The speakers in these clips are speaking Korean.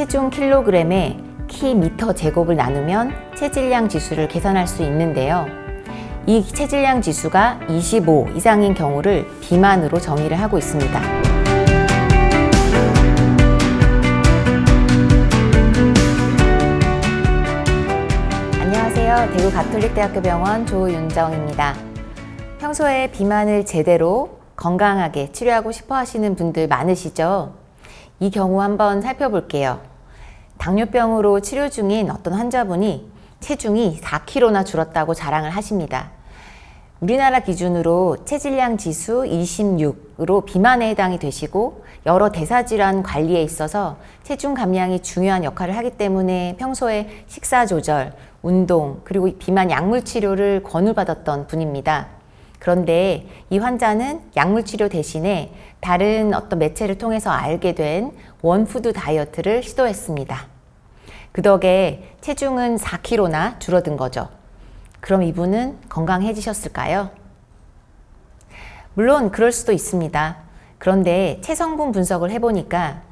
체중 킬로그램에 키 미터 제곱을 나누면 체질량 지수를 계산할 수 있는데요. 이 체질량 지수가 25 이상인 경우를 비만으로 정의를 하고 있습니다. 안녕하세요. 대구 가톨릭대학교 병원 조윤정입니다. 평소에 비만을 제대로 건강하게 치료하고 싶어 하시는 분들 많으시죠? 이 경우 한번 살펴볼게요. 당뇨병으로 치료 중인 어떤 환자분이 체중이 4kg나 줄었다고 자랑을 하십니다. 우리나라 기준으로 체질량 지수 26으로 비만에 해당이 되시고 여러 대사질환 관리에 있어서 체중 감량이 중요한 역할을 하기 때문에 평소에 식사 조절, 운동, 그리고 비만 약물 치료를 권유받았던 분입니다. 그런데 이 환자는 약물 치료 대신에 다른 어떤 매체를 통해서 알게 된 원푸드 다이어트를 시도했습니다. 그 덕에 체중은 4kg나 줄어든 거죠. 그럼 이분은 건강해지셨을까요? 물론 그럴 수도 있습니다. 그런데 체성분 분석을 해보니까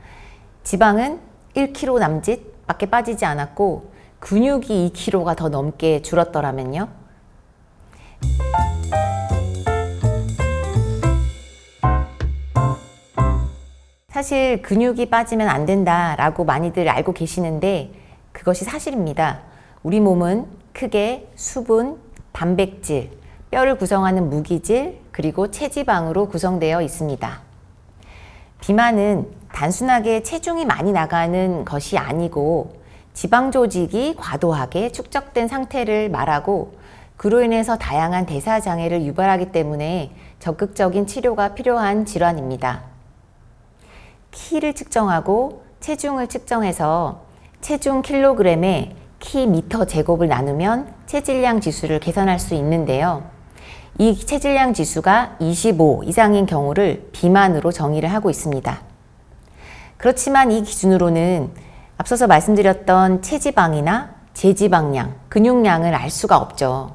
지방은 1kg 남짓 밖에 빠지지 않았고 근육이 2kg가 더 넘게 줄었더라면요. 사실 근육이 빠지면 안 된다라고 많이들 알고 계시는데 그것이 사실입니다. 우리 몸은 크게 수분, 단백질, 뼈를 구성하는 무기질, 그리고 체지방으로 구성되어 있습니다. 비만은 단순하게 체중이 많이 나가는 것이 아니고 지방 조직이 과도하게 축적된 상태를 말하고 그로 인해서 다양한 대사 장애를 유발하기 때문에 적극적인 치료가 필요한 질환입니다. 키를 측정하고 체중을 측정해서 체중 킬로그램에 키 미터 제곱을 나누면 체질량 지수를 계산할 수 있는데요. 이 체질량 지수가 25 이상인 경우를 비만으로 정의를 하고 있습니다. 그렇지만 이 기준으로는 앞서서 말씀드렸던 체지방이나 제지방량, 근육량을 알 수가 없죠.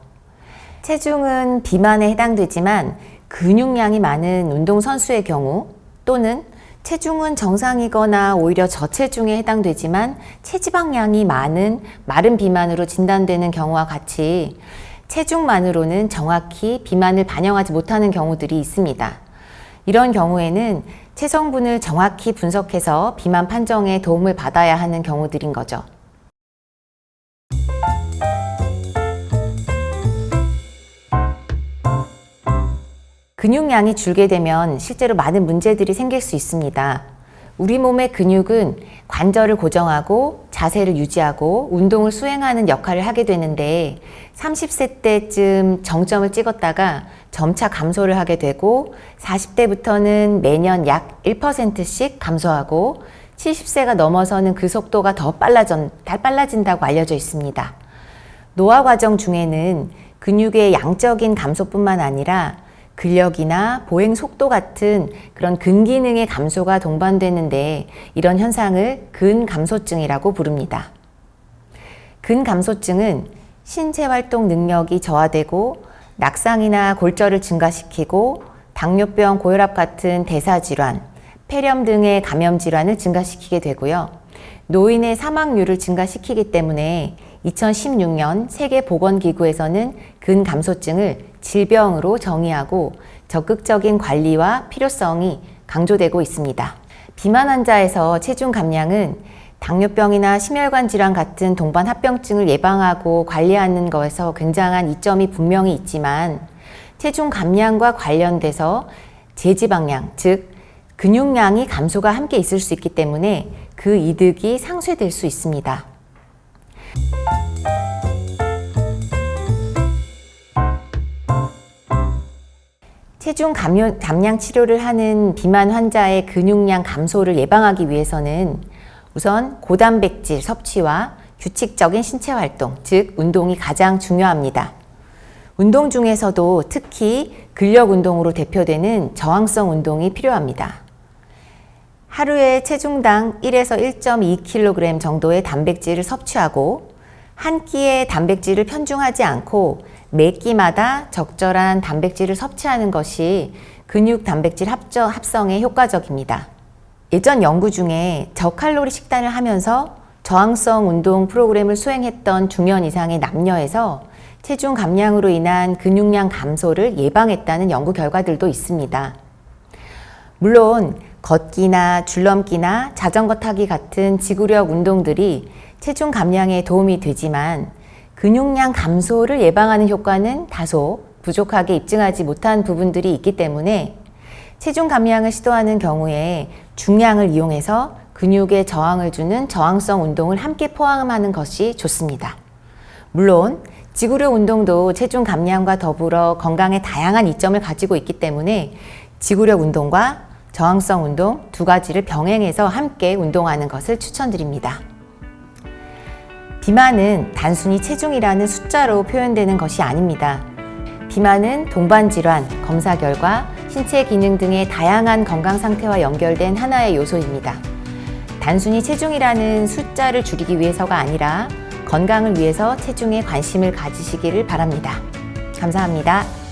체중은 비만에 해당되지만 근육량이 많은 운동선수의 경우 또는 체중은 정상이거나 오히려 저체중에 해당되지만 체지방량이 많은 마른 비만으로 진단되는 경우와 같이 체중만으로는 정확히 비만을 반영하지 못하는 경우들이 있습니다. 이런 경우에는 체성분을 정확히 분석해서 비만 판정에 도움을 받아야 하는 경우들인 거죠. 근육량이 줄게 되면 실제로 많은 문제들이 생길 수 있습니다. 우리 몸의 근육은 관절을 고정하고 자세를 유지하고 운동을 수행하는 역할을 하게 되는데 30세 때쯤 정점을 찍었다가 점차 감소를 하게 되고 40대부터는 매년 약 1%씩 감소하고 70세가 넘어서는 그 속도가 더 빨라진, 더 빨라진다고 알려져 있습니다. 노화 과정 중에는 근육의 양적인 감소뿐만 아니라 근력이나 보행 속도 같은 그런 근기능의 감소가 동반되는데 이런 현상을 근감소증이라고 부릅니다. 근감소증은 신체 활동 능력이 저하되고 낙상이나 골절을 증가시키고 당뇨병, 고혈압 같은 대사 질환, 폐렴 등의 감염 질환을 증가시키게 되고요. 노인의 사망률을 증가시키기 때문에 2016년 세계보건기구에서는 근감소증을 질병으로 정의하고 적극적인 관리와 필요성이 강조되고 있습니다. 비만 환자에서 체중 감량은 당뇨병이나 심혈관 질환 같은 동반 합병증을 예방하고 관리하는 것에서 굉장한 이점이 분명히 있지만 체중 감량과 관련돼서 제지방량, 즉 근육량이 감소가 함께 있을 수 있기 때문에 그 이득이 상쇄될 수 있습니다. 체중 감량 치료를 하는 비만 환자의 근육량 감소를 예방하기 위해서는 우선 고단백질 섭취와 규칙적인 신체 활동, 즉 운동이 가장 중요합니다. 운동 중에서도 특히 근력 운동으로 대표되는 저항성 운동이 필요합니다. 하루에 체중당 1에서 1.2kg 정도의 단백질을 섭취하고 한 끼의 단백질을 편중하지 않고 매 끼마다 적절한 단백질을 섭취하는 것이 근육 단백질 합저, 합성에 효과적입니다. 예전 연구 중에 저칼로리 식단을 하면서 저항성 운동 프로그램을 수행했던 중년 이상의 남녀에서 체중 감량으로 인한 근육량 감소를 예방했다는 연구 결과들도 있습니다. 물론 걷기나 줄넘기나 자전거 타기 같은 지구력 운동들이 체중 감량에 도움이 되지만 근육량 감소를 예방하는 효과는 다소 부족하게 입증하지 못한 부분들이 있기 때문에 체중 감량을 시도하는 경우에 중량을 이용해서 근육에 저항을 주는 저항성 운동을 함께 포함하는 것이 좋습니다. 물론 지구력 운동도 체중 감량과 더불어 건강에 다양한 이점을 가지고 있기 때문에 지구력 운동과 저항성 운동 두 가지를 병행해서 함께 운동하는 것을 추천드립니다. 비만은 단순히 체중이라는 숫자로 표현되는 것이 아닙니다. 비만은 동반 질환, 검사 결과, 신체 기능 등의 다양한 건강 상태와 연결된 하나의 요소입니다. 단순히 체중이라는 숫자를 줄이기 위해서가 아니라 건강을 위해서 체중에 관심을 가지시기를 바랍니다. 감사합니다.